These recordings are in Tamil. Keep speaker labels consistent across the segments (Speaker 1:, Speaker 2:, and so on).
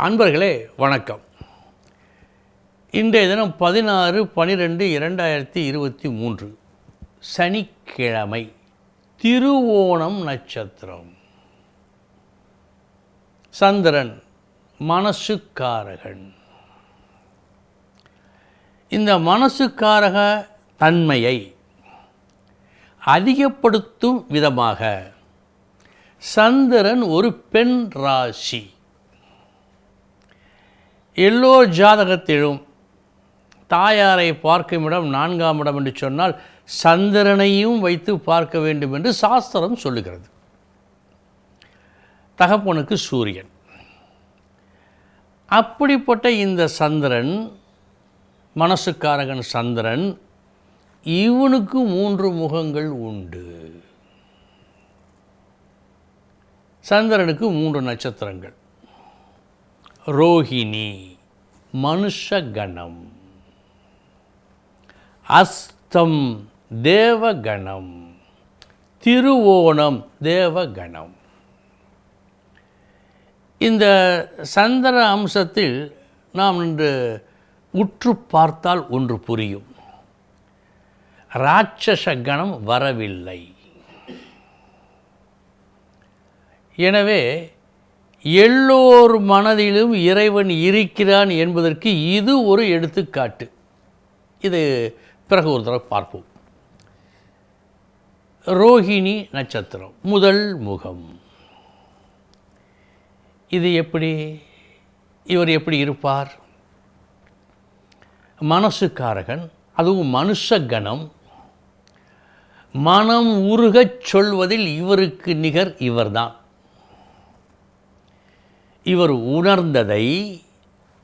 Speaker 1: அன்பர்களே வணக்கம். இன்றைய தினம் பதினாறு பனிரெண்டு இரண்டாயிரத்தி இருபத்தி மூன்று. சனிக்கிழமை திருவோணம் நட்சத்திரம். சந்திரன் மனசுக்காரகன். இந்த மனசுக்காரக தன்மையை அதிகப்படுத்தும் விதமாக சந்திரன் ஒரு பெண் ராசி. எல்லோர் ஜாதகத்திலும் தாயாரை பார்க்கும் இடம் நான்காம் இடம் என்று சொன்னால் சந்திரனையும் வைத்து பார்க்க வேண்டும் என்று சாஸ்திரம் சொல்லுகிறது. தகப்பனுக்கு சூரியன். அப்படிப்பட்ட இந்த சந்திரன் மனசுக்காரகன் சந்திரன் இவனுக்கு மூன்று முகங்கள் உண்டு. சந்திரனுக்கு மூன்று நட்சத்திரங்கள். ரோஹிணி மனுஷகணம். அஸ்தம் தேவகணம். திருவோணம் தேவகணம். இந்த சந்திர அம்சத்தில் நாம் இன்று உற்று பார்த்தால் ஒன்று புரியும். ராட்சச கணம் வரவில்லை. எனவே எல்லோர் மனதிலும் இறைவன் இருக்கிறான் என்பதற்கு இது ஒரு எடுத்துக்காட்டு. இது பிறகு ஒரு தடவை பார்ப்போம். ரோஹிணி நட்சத்திரம் முதல் முகம். இது எப்படி? இவர் எப்படி இருப்பார்? மனசுக்காரகன் அதுவும் மனுஷ கணம் மனம் உருகச் சொல்வதில் இவருக்கு நிகர் இவர்தான். இவர் உணர்ந்ததை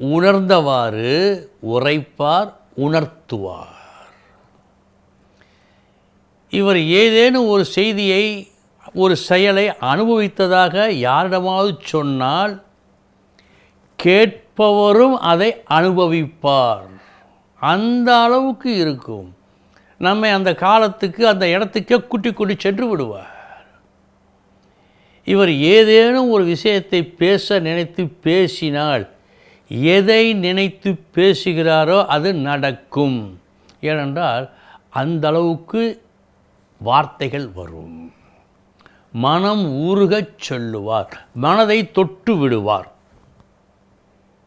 Speaker 1: உணர்ந்தவாறு உரைப்பார் உணர்த்துவார். இவர் ஏதேனும் ஒரு செய்தியை ஒரு செயலை அனுபவித்ததாக யாரிடமாவது சொன்னால் கேட்பவரும் அதை அனுபவிப்பார். அந்த அளவுக்கு இருக்கும். நம்மை அந்த காலத்துக்கு அந்த இடத்துக்கே குட்டி குட்டி சென்று விடுவார். இவர் ஏதேனும் ஒரு விஷயத்தை பேச நினைத்து பேசினால் எதை நினைத்து பேசுகிறாரோ அது நடக்கும். ஏனென்றால் அந்த அளவுக்கு வார்த்தைகள் வரும். மனம் ஊறுகச் சொல்லுவார் மனதை தொட்டு விடுவார்.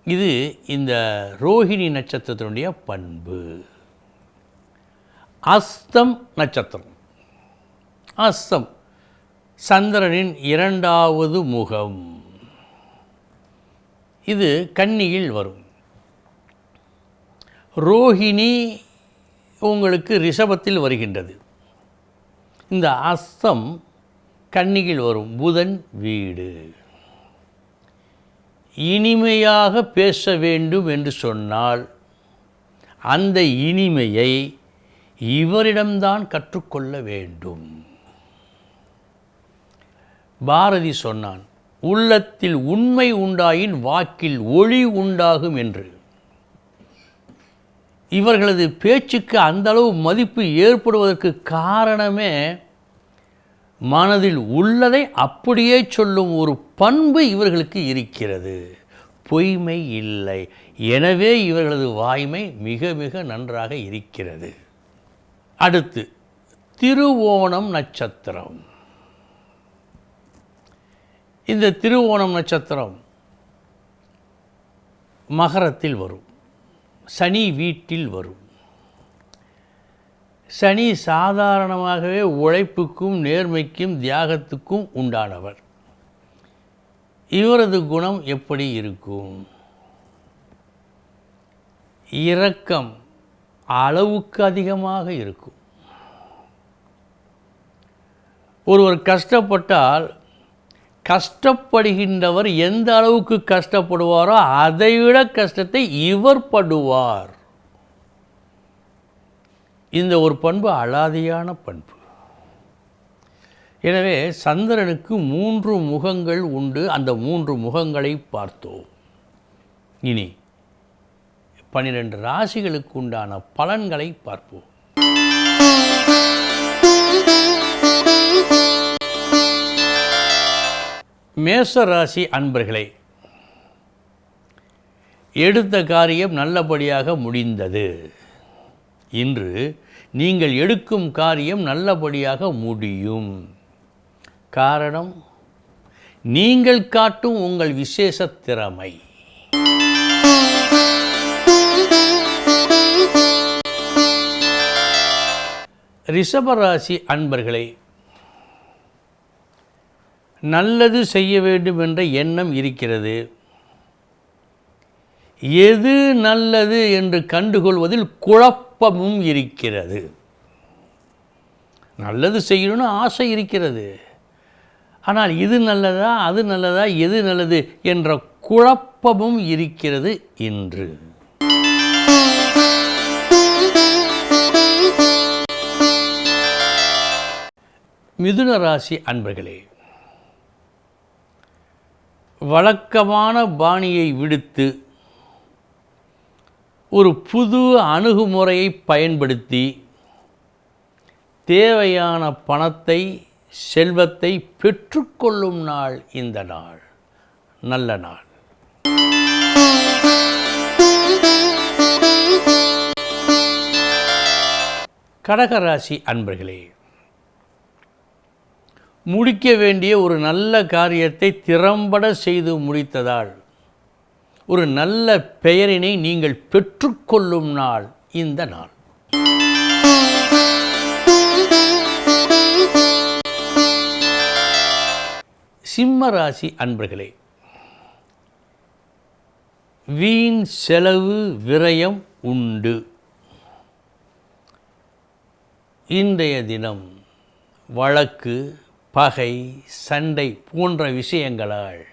Speaker 1: இது இந்த ரோஹிணி நட்சத்திரத்தினுடைய பண்பு. அஸ்தம் நட்சத்திரம். அஸ்தம். சந்திரனின் இரண்டாவது முகம். இது கன்னியில் வரும். ரோஹிணி உங்களுக்கு ரிஷபத்தில் வருகின்றது. இந்த அஸ்தம் கன்னியில் வரும். புதன் வீடு. இனிமையாக பேச வேண்டும் என்று சொன்னால் அந்த இனிமையை இவரிடம்தான் கற்றுக்கொள்ள வேண்டும். பாரதி சொன்னான் உள்ளத்தில் உண்மை உண்டாயின் வாக்கில் ஒளி உண்டாகும் என்று. இவர்களது பேச்சுக்கு அந்தளவு மதிப்பு ஏற்படுவதற்கு காரணமே மனதில் உள்ளதை அப்படியே சொல்லும் ஒரு பண்பு இவர்களுக்கு இருக்கிறது. பொய்மை இல்லை. எனவே இவர்களது வாய்மை மிக மிக நன்றாக இருக்கிறது. அடுத்து திருவோணம் நட்சத்திரம். இந்த திருவோணம் நட்சத்திரம் மகரத்தில் வரும். சனி வீட்டில் வரும். சனி சாதாரணமாகவே உழைப்புக்கும் நேர்மைக்கும் தியாகத்துக்கும் உண்டானவர். இவரது குணம் எப்படி இருக்கும்? இரக்கம் அளவுக்கு அதிகமாக இருக்கும். ஒருவர் கஷ்டப்பட்டால் கஷ்டப்படுகின்றவர் எந்த அளவுக்கு கஷ்டப்படுவாரோ அதைவிட கஷ்டத்தை இவர் படுவார். இந்த ஒரு பண்பு அலாதியான பண்பு. எனவே சந்திரனுக்கு மூன்று முகங்கள் உண்டு. அந்த மூன்று முகங்களை பார்த்தோம். இனி பன்னிரெண்டு ராசிகளுக்கு உண்டான பலன்களை பார்ப்போம். மேச ராசி அன்பர்களே எடுத்த காரியம் நல்லபடியாக முடிந்தது. இன்று நீங்கள் எடுக்கும் காரியம் நல்லபடியாக முடியும். காரணம் நீங்கள் காட்டும் உங்கள் விசேஷ திறமை. ரிஷபராசி அன்பர்களே நல்லது செய்ய வேண்டும் என்ற எண்ணம் இருக்கிறது. எது நல்லது என்று கண்டுகொள்வதில் குழப்பமும் இருக்கிறது. நல்லது செய்யணும்னு ஆசை இருக்கிறது. ஆனால் இது நல்லதா அது நல்லதா எது நல்லது என்ற குழப்பமும் இருக்கிறது இன்று. மிதுன ராசி அன்பர்களே வழக்கமான பாணியை விடுத்து ஒரு புது அணுகுமுறையை பயன்படுத்தி தேவையான பணத்தை செல்வத்தை பெற்றுக்கொள்ளும் நாள் இந்த நாள். நல்ல நாள். கடகராசி அன்பர்களே முடிக்க வேண்டிய ஒரு நல்ல காரியத்தை திறம்பட செய்து முடித்ததால் ஒரு நல்ல பெயரினை நீங்கள் பெற்றுக்கொள்ளும் நாள் இந்த நாள். சிம்ம ராசி அன்பர்களே வீண் செலவு விரயம் உண்டு. இன்றைய தினம் வழக்கு பகை சண்டை போன்ற விஷயங்களால்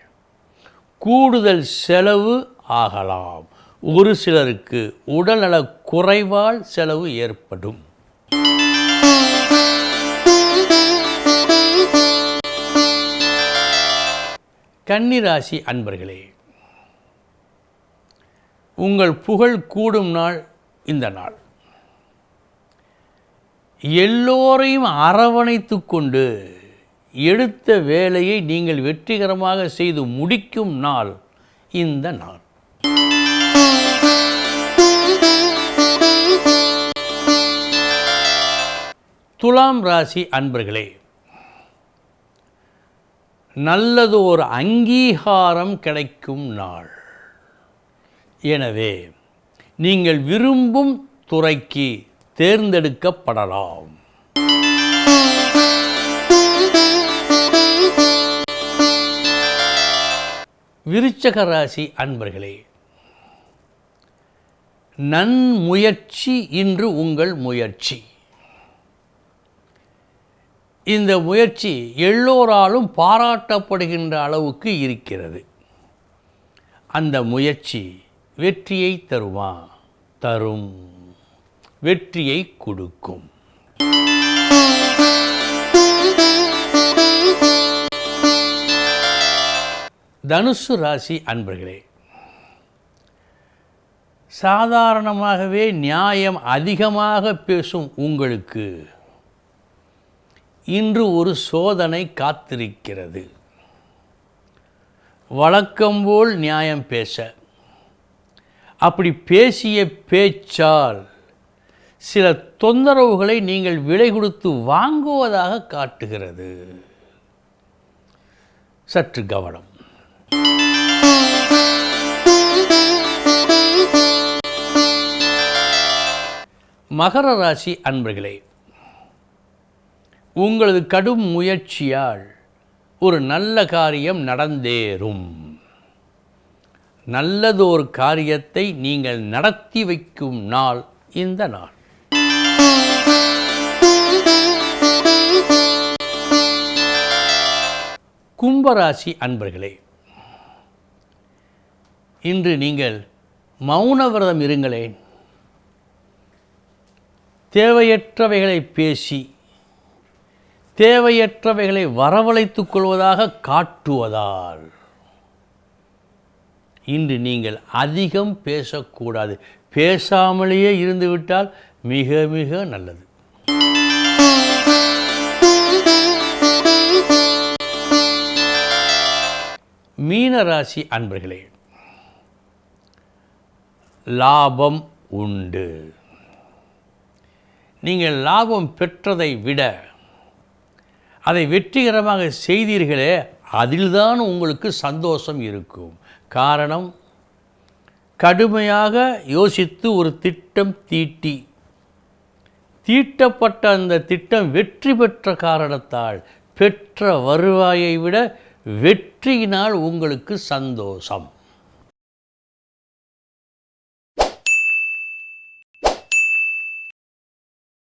Speaker 1: கூடுதல் செலவு ஆகலாம். ஒரு சிலருக்கு உடல்நலக் குறைவால் செலவு ஏற்படும். கன்னிராசி அன்பர்களே உங்கள் புகழ் கூடும் நாள் இந்த நாள். எல்லோரையும் அரவணைத்து கொண்டு எடுத்த வேலையை நீங்கள் வெற்றிகரமாக செய்து முடிக்கும் நாள் இந்த நாள். துலாம் ராசி அன்பர்களே நல்லது ஒரு அங்கீகாரம் கிடைக்கும் நாள். எனவே நீங்கள் விரும்பும் துறைக்கு தேர்ந்தெடுக்கப்படலாம். விருச்சக ராசி அன்பர்களே நன்முயற்சி இன்று உங்கள் முயற்சி. இந்த முயற்சி எல்லோராலும் பாராட்டப்படுகின்ற அளவுக்கு இருக்கிறது. அந்த முயற்சி வெற்றியை தருமா? தரும். வெற்றியை கொடுக்கும். தனுசு ராசி அன்பர்களே சாதாரணமாகவே நியாயம் அதிகமாக பேசும் உங்களுக்கு இன்று ஒரு சோதனை காத்திருக்கிறது. வழக்கம்போல் நியாயம் பேச. அப்படி பேசிய பேச்சால் சில தொந்தரவுகளை நீங்கள் விலை கொடுத்து வாங்குவதாக காட்டுகிறது. சற்று கவனம். மகர ராசி அன்பர்களே உங்களது கடும் முயற்சியால் ஒரு நல்ல காரியம் நடந்தேறும். நல்லதொரு காரியத்தை நீங்கள் நடத்தி வைக்கும் நாள் இந்த நாள். கும்பராசி அன்பர்களே இன்று நீங்கள் மௌன விரதம் இருங்களேன். தேவையற்றவைகளை பேசி தேவையற்றவைகளை வரவழைத்துக் கொள்வதாக காட்டுவதால் இன்று நீங்கள் அதிகம் பேசக்கூடாது. பேசாமலேயே இருந்துவிட்டால் மிக மிக நல்லது. மீனராசி அன்பர்களே லாபம் உண்டு. நீங்கள் லாபம் பெற்றதை விட அதை வெற்றிகரமாக செய்தீர்களே அதில்தான் உங்களுக்கு சந்தோஷம் இருக்கும். காரணம் கடுமையாக யோசித்து ஒரு திட்டம் தீட்டி. தீட்டப்பட்ட அந்த திட்டம் வெற்றி பெற்ற காரணத்தால் பெற்ற வருவாயை விட வெற்றியினால் உங்களுக்கு சந்தோஷம்.